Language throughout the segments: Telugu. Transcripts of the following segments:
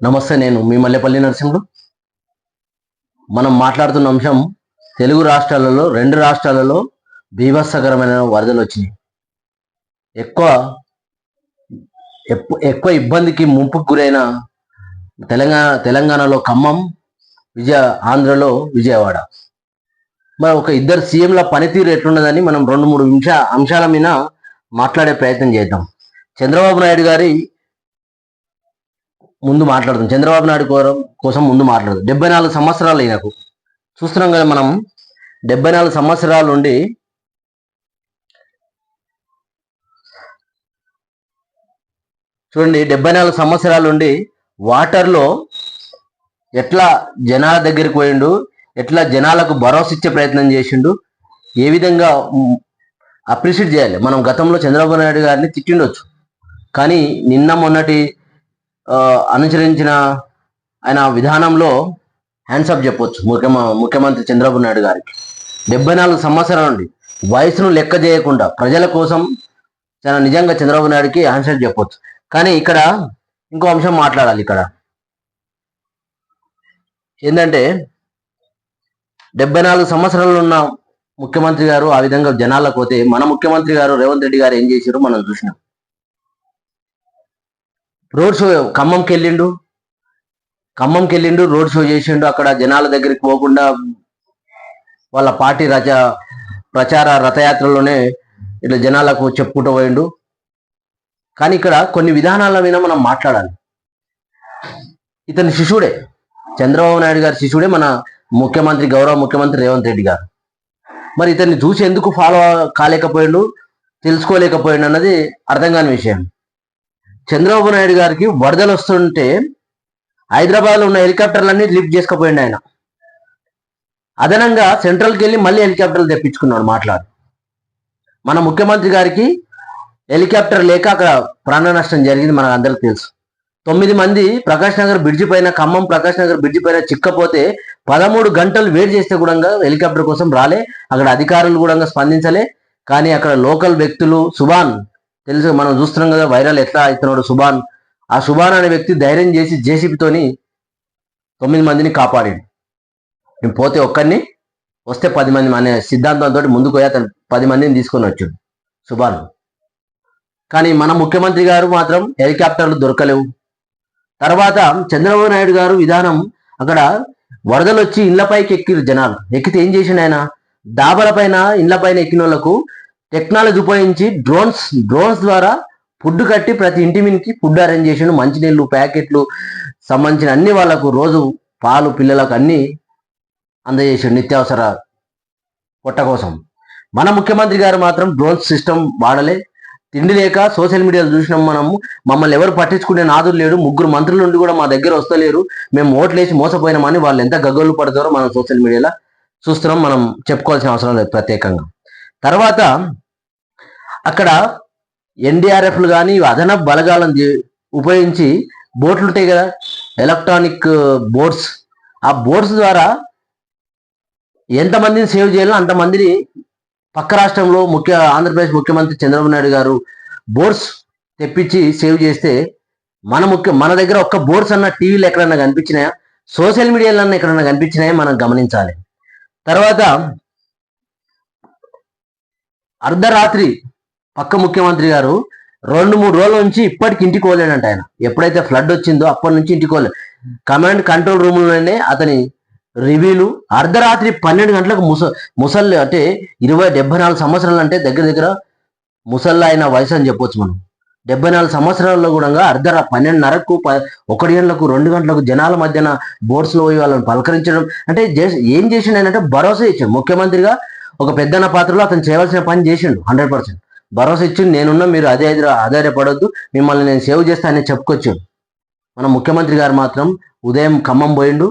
నమస్తే నేను మీ మల్లెపల్లి నరసింహుడు. మనం మాట్లాడుతున్న అంశం తెలుగు రాష్ట్రాలలో రెండు రాష్ట్రాలలో బీభత్సకరమైన వరదలు వచ్చినాయి. ఎక్కువ ఎక్కువ ఇబ్బందికి ముంపుకు గురైన తెలంగాణ తెలంగాణలో ఖమ్మం విజయ ఆంధ్రలో విజయవాడ. మరి ఒక ఇద్దరు సీఎంల పనితీరు ఎట్లున్నదని మనం రెండు మూడు అంశ అంశాల మీద మాట్లాడే ప్రయత్నం చేద్దాం. చంద్రబాబు నాయుడు గారి ముందు మాట్లాడదాం. చంద్రబాబు నాయుడు కోరం- కోసం ముందు మాట్లాడదాం. డెబ్బై నాలుగు సంవత్సరాలు ఈయనకు. చూస్తున్నాం కదా మనం డెబ్బై నాలుగు సంవత్సరాల నుండి చూడండి డెబ్బై నాలుగు సంవత్సరాల నుండి వాటర్లో ఎట్లా జనాల దగ్గరికి పోయిండు ఎట్లా జనాలకు భరోసా ఇచ్చే ప్రయత్నం చేసిండు ఏ విధంగా అప్రిషియేట్ చేయాలి. మనం గతంలో చంద్రబాబు నాయుడు గారిని తిట్టిండొచ్చు. కానీ నిన్న మొన్నటి అనుసరించిన ఆయన విధానంలో హ్యాండ్సప్ చెప్పొచ్చు ముఖ్యమ ముఖ్యమంత్రి చంద్రబాబు నాయుడు గారికి. డెబ్బై నాలుగు సంవత్సరాల నుండి వయసును లెక్క చేయకుండా ప్రజల కోసం చాలా నిజంగా చంద్రబాబు నాయుడుకి హ్యాండ్సప్ చెప్పొచ్చు. కానీ ఇక్కడ ఇంకో అంశం మాట్లాడాలి ఇక్కడ. ఏంటంటే డెబ్బై నాలుగు సంవత్సరాలు ఉన్న ముఖ్యమంత్రి గారు ఆ విధంగా జనాలకు పోతే మన ముఖ్యమంత్రి గారు రేవంత్ రెడ్డి గారు ఏం చేశారు మనం చూసినాం. రోడ్ షో ఖమ్మంకి వెళ్ళిండు ఖమ్మంకి వెళ్ళిండు రోడ్ షో చేసిండు. అక్కడ జనాల దగ్గరికి పోకుండా వాళ్ళ పార్టీ రచ ప్రచార రథయాత్రలోనే ఇట్లా జనాలకు చెప్పుకుంటూ పోయిండు. కానీ ఇక్కడ కొన్ని విధానాల మీద మనం మాట్లాడాలి. ఇతని శిశువుడే చంద్రబాబు నాయుడు గారి శిశుడే మన ముఖ్యమంత్రి గౌరవ ముఖ్యమంత్రి రేవంత్ రెడ్డి గారు. మరి ఇతన్ని చూసి ఎందుకు ఫాలో కాలేకపోయిండు తెలుసుకోలేకపోయిండు అన్నది అర్థం కాని విషయం. చంద్రబాబు నాయుడు గారికి వరదలు వస్తుంటే హైదరాబాద్లో ఉన్న హెలికాప్టర్లన్నీ లిఫ్ట్ చేసుకుపోయిండు ఆయన. అదనంగా సెంట్రల్కి వెళ్ళి మళ్ళీ హెలికాప్టర్లు తెప్పించుకున్నాడు మాట్లాడు. మన ముఖ్యమంత్రి గారికి హెలికాప్టర్ లేక అక్కడ ప్రాణ నష్టం జరిగింది మనకు అందరికి తెలుసు. తొమ్మిది మంది ప్రకాష్ నగర్ బ్రిడ్జి పైన ఖమ్మం ప్రకాష్ నగర్ బ్రిడ్జి పైన చిక్కపోతే పదమూడు గంటలు వెయిట్ చేస్తే కూడా హెలికాప్టర్ కోసం రాలే. అక్కడ అధికారులు కూడా స్పందించలే. కానీ అక్కడ లోకల్ వ్యక్తులు సుభాన్ తెలుసు మనం చూస్తున్నాం కదా వైరల్ ఎట్లా అవుతున్నాడు సుభాన్. ఆ సుభాన్ అనే వ్యక్తి ధైర్యం చేసి జేసీబీతోని తొమ్మిది మందిని కాపాడాడు. నేను పోతే ఒక్కరిని వస్తే పది మంది అనే సిద్ధాంతంతో ముందుకు పోయి అతను పది మందిని తీసుకొని వచ్చాడు సుభాన్. కానీ మన ముఖ్యమంత్రి గారు మాత్రం హెలికాప్టర్లు దొరకలేవు. తర్వాత చంద్రబాబు నాయుడు గారు విధానం అక్కడ వరదలు వచ్చి ఇళ్ళపైకి ఎక్కిరు జనాలు. ఎక్కితే ఏం చేసిండు ఆయన? దాబల పైన ఇళ్ళ పైన ఎక్కిన వాళ్ళకు టెక్నాలజీ ఉపయోగించి డ్రోన్స్ డ్రోన్స్ ద్వారా ఫుడ్ కట్టి ప్రతి ఇంటి మీదకి ఫుడ్ అరేంజ్ చేసిండు. మంచినీళ్ళు ప్యాకెట్లు సంబంధించిన అన్ని వాళ్ళకు రోజు పాలు పిల్లలకు అన్ని అందజేసిండు నిత్యావసర పొట్ట కోసం. మన ముఖ్యమంత్రి గారు మాత్రం డ్రోన్స్ సిస్టమ్ వాడలే. తిండి లేక సోషల్ మీడియాలో చూసినాం మనము. మమ్మల్ని ఎవరు పట్టించుకునే నాదులు లేడు. ముగ్గురు మంత్రుల నుండి కూడా మా దగ్గర వస్తలేరు. మేము ఓట్లేసి మోసపోయినామని వాళ్ళు ఎంత గగ్గోలు పడతారో మనం సోషల్ మీడియాలో చూస్తున్నాం. మనం చెప్పుకోవాల్సిన అవసరం లేదు ప్రత్యేకంగా. తర్వాత అక్కడ ఎన్డీఆర్ఎఫ్లు కానీ అదనపు బలగాలను ఉపయోగించి బోట్లు ఉంటాయి కదా ఎలక్ట్రానిక్ బోట్స్. ఆ బోట్స్ ద్వారా ఎంతమందిని సేవ్ చేయాలో అంతమందిని పక్క రాష్ట్రంలో ముఖ్య ఆంధ్రప్రదేశ్ ముఖ్యమంత్రి చంద్రబాబు నాయుడు గారు బోర్డ్స్ తెప్పించి సేవ్ చేస్తే మన ముఖ్య మన దగ్గర ఒక్క బోర్డ్స్ అన్న టీవీలో ఎక్కడన్నా కనిపించినాయా? సోషల్ మీడియాలో అన్న ఎక్కడన్నా కనిపించినాయా? మనం గమనించాలి. తర్వాత అర్ధరాత్రి పక్క ముఖ్యమంత్రి గారు రెండు మూడు రోజుల నుంచి ఇప్పటికి ఇంటికి పోలేడంట ఆయన. ఎప్పుడైతే ఫ్లడ్ వచ్చిందో అప్పటి నుంచి ఇంటికి పోలేదు కమాండ్ కంట్రోల్ రూమ్లోనే అతని రివ్యూలు అర్ధరాత్రి పన్నెండు గంటలకు ముస ముసళ్ళు అంటే ఇరవై డెబ్బై నాలుగు సంవత్సరాలు అంటే దగ్గర దగ్గర ముసళ్ళు అయిన వయసు అని చెప్పొచ్చు మనం. డెబ్బై నాలుగు సంవత్సరాల్లో కూడా అర్ధ పన్నెండున్నరకు ప ఒకటి గంటలకు రెండు గంటలకు జనాల మధ్యన బోర్డ్స్లో పోయి వాళ్ళని పలకరించడం. అంటే ఏం చేసిండు ఆయన అంటే భరోసా ఇచ్చాడు. ముఖ్యమంత్రిగా ఒక పెద్దన్న పాత్రలో అతను చేయవలసిన పని చేసిండు హండ్రెడ్ పర్సెంట్ భరోసా ఇచ్చి నేనున్నా మీరు అదే ఆధారపడొద్దు మిమ్మల్ని నేను సేవ్ చేస్తానని చెప్పుకొచ్చాడు. మన ముఖ్యమంత్రి గారు మాత్రం ఉదయం ఖమ్మం పోయిండు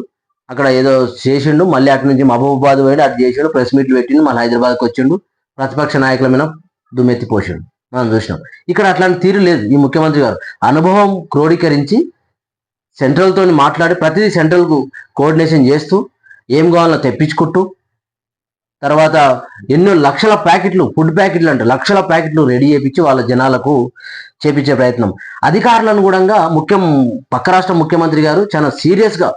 అక్కడ ఏదో చేసిండు మళ్ళీ అటు నుంచి మహబూబాబాద్ పోయిండు అది చేసిండు ప్రెస్ మీట్లు పెట్టిండు మళ్ళీ హైదరాబాద్కి వచ్చిండు ప్రతిపక్ష నాయకుల మీద దుమ్మెత్తి పోసిండు. మనం చూసినాం. ఇక్కడ అట్లాంటి తీరు లేదు ఈ ముఖ్యమంత్రి గారు. అనుభవం క్రోడీకరించి సెంట్రల్తో మాట్లాడి ప్రతిదీ సెంట్రల్కు కోఆర్డినేషన్ చేస్తూ ఏం కావాలో తెప్పించుకుంటూ తర్వాత ఎన్నో లక్షల ప్యాకెట్లు ఫుడ్ ప్యాకెట్లు అంటే లక్షల ప్యాకెట్లు రెడీ చేయించి వాళ్ళ జనాలకు చేపించే ప్రయత్నం. అధికారులను కూడా ముఖ్యం పక్క రాష్ట్ర ముఖ్యమంత్రి గారు చాలా సీరియస్గా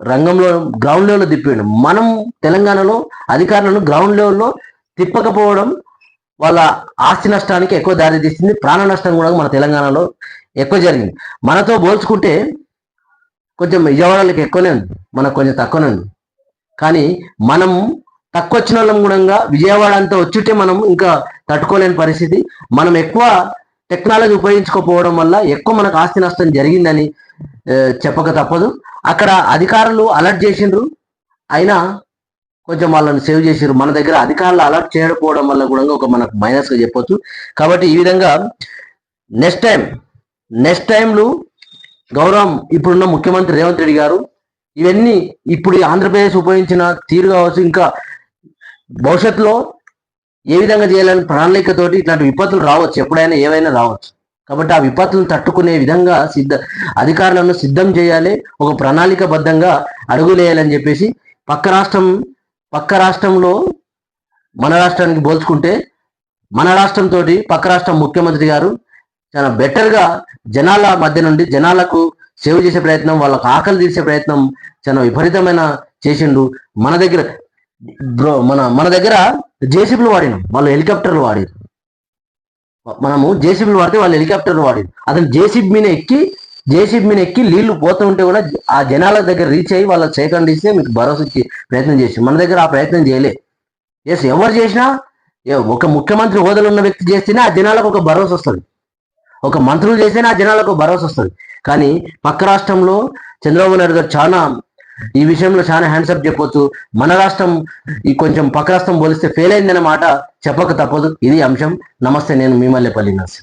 రంగంలో గ్రౌండ్ లెవెల్లో తిప్పిండు. మనం తెలంగాణలో అధికారులను గ్రౌండ్ లెవెల్లో తిప్పకపోవడం వాళ్ళ ఆస్తి నష్టానికి ఎక్కువ దారి తీస్తుంది ప్రాణ నష్టం కూడా మన తెలంగాణలో ఎక్కువ జరిగింది. మనతో పోల్చుకుంటే కొంచెం విజయవాడలకు ఎక్కువనే ఉంది మనకు కొంచెం తక్కువనే ఉంది. కానీ మనం తక్కువ వచ్చిన వాళ్ళం కూడా విజయవాడ అంతా వచ్చుంటే మనం ఇంకా తట్టుకోలేని పరిస్థితి. మనం ఎక్కువ టెక్నాలజీ ఉపయోగించుకోకపోవడం వల్ల ఎక్కువ మనకు ఆస్తి నష్టం జరిగిందని చెప్పక తప్పదు. అక్కడ అధికారులు అలర్ట్ చేసిండ్రు. అయినా కొంచెం వాళ్ళని సేవ్ చేసిండ్రు. మన దగ్గర అధికారులు అలర్ట్ చేయకపోవడం వల్ల కూడా ఒక మనకు మైనస్గా చెప్పొచ్చు. కాబట్టి ఈ విధంగా నెక్స్ట్ టైం నెక్స్ట్ టైంలు గౌరవం ఇప్పుడున్న ముఖ్యమంత్రి రేవంత్ రెడ్డి గారు ఇవన్నీ ఇప్పుడు ఈ ఆంధ్రప్రదేశ్ ఉపయోగించిన తీరు కావచ్చు ఇంకా భవిష్యత్తులో ఏ విధంగా చేయాలని ప్రణాళికతోటి ఇట్లాంటి విపత్తులు రావచ్చు ఎప్పుడైనా ఏవైనా రావచ్చు. కాబట్టి ఆ విపత్తులను తట్టుకునే విధంగా సిద్ధ అధికారులను సిద్ధం చేయాలి ఒక ప్రణాళికబద్ధంగా అడుగులేయాలని చెప్పేసి పక్క రాష్ట్రం పక్క రాష్ట్రంలో మన రాష్ట్రానికి పోల్చుకుంటే మన రాష్ట్రంతో పక్క రాష్ట్రం ముఖ్యమంత్రి గారు చాలా బెటర్గా జనాల మధ్య నుండి జనాలకు సేవ చేసే ప్రయత్నం వాళ్ళకు ఆకలి తీర్చే ప్రయత్నం చాలా విపరీతమైన చేసిండు. మన దగ్గర బ్రో మన మన దగ్గర జేసీబీలు వాడినాం. వాళ్ళు హెలికాప్టర్లు వాడారు. మనము జేసీబీలు వాడితే వాళ్ళు హెలికాప్టర్లు వాడారు. అతను జేసీబీ మీద ఎక్కి జేసీబీ మీద ఎక్కి నీళ్ళు పోతూ ఉంటే కూడా ఆ జనాల దగ్గర రీచ్ అయ్యి వాళ్ళ సేకరణ మీకు భరోసా ఇచ్చి ప్రయత్నం చేసి మన దగ్గర ఆ ప్రయత్నం చేయలే. ఎస్ ఎవరు చేసినా ఏ- ఒక ముఖ్యమంత్రి హోదాలో ఉన్న వ్యక్తి చేస్తేనే ఆ జనాలకు ఒక భరోసా వస్తుంది. ఒక మంత్రులు చేస్తేనే ఆ జనాలకు ఒక భరోసా వస్తుంది. కానీ పక్క రాష్ట్రంలో చంద్రబాబు నాయుడు గారు చాలా ఈ విషయంలో చాలా హ్యాండ్సప్ చెప్పొచ్చు. మన రాష్ట్రం ఈ కొంచెం పక్క రాష్ట్రం పోలిస్తే ఫెయిల్ అయిందన్న మాట చెప్పక తప్పదు. ఇది అంశం. నమస్తే నేను మీ మల్లెపల్లి నర్సి